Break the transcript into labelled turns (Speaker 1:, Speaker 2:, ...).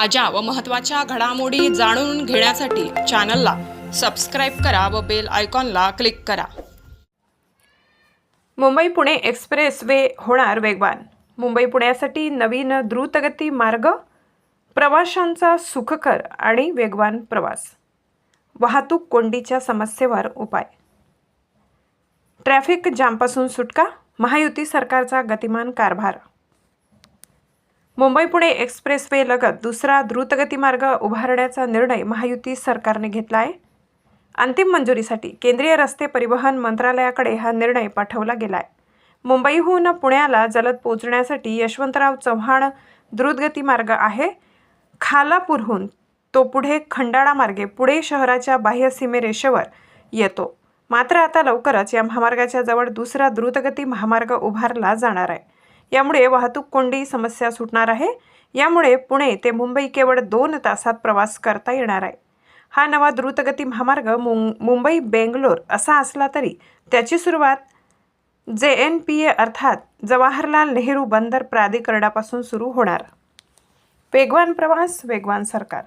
Speaker 1: ताज्या व महत्त्वाच्या घडामोडी जाणून घेण्यासाठी चॅनलला सबस्क्राईब करा व बेल आयकॉनला क्लिक करा.
Speaker 2: मुंबई पुणे एक्सप्रेस वे होणार वेगवान. मुंबई पुण्यासाठी नवीन द्रुतगती मार्ग प्रवाशांचा सुखकर आणि वेगवान प्रवास. वाहतूक कोंडीच्या समस्येवर उपाय. ट्रॅफिक जामपासून सुटका महायुती सरकारचा गतिमान कारभार. मुंबई पुणे एक्सप्रेसवे लगत दुसरा द्रुतगती मार्ग उभारण्याचा निर्णय महायुती सरकारने घेतला आहे अंतिम मंजुरीसाठी केंद्रीय रस्ते परिवहन मंत्रालयाकडे हा निर्णय पाठवला गेला आहे मुंबईहून पुण्याला जलद पोहोचण्यासाठी यशवंतराव चव्हाण द्रुतगती मार्ग आहे. खालापूरहून तो पुढे खंडाळा मार्गे पुणे शहराच्या बाह्य सीमेरेषेवर येतो. मात्र आता लवकरच या महामार्गाच्या जवळ दुसरा द्रुतगती महामार्ग उभारला जाणार आहे. यामुळे वाहतूक कोंडी समस्या सुटणार आहे. यामुळे पुणे ते मुंबई केवळ दोन तासात प्रवास करता येणार आहे. हा नवा द्रुतगती महामार्ग मुं मुंबई बेंगलोर असा असला तरी त्याची सुरुवात जे एन पी ए अर्थात जवाहरलाल नेहरू बंदर प्राधिकरणापासून सुरू होणार. वेगवान प्रवास वेगवान सरकार.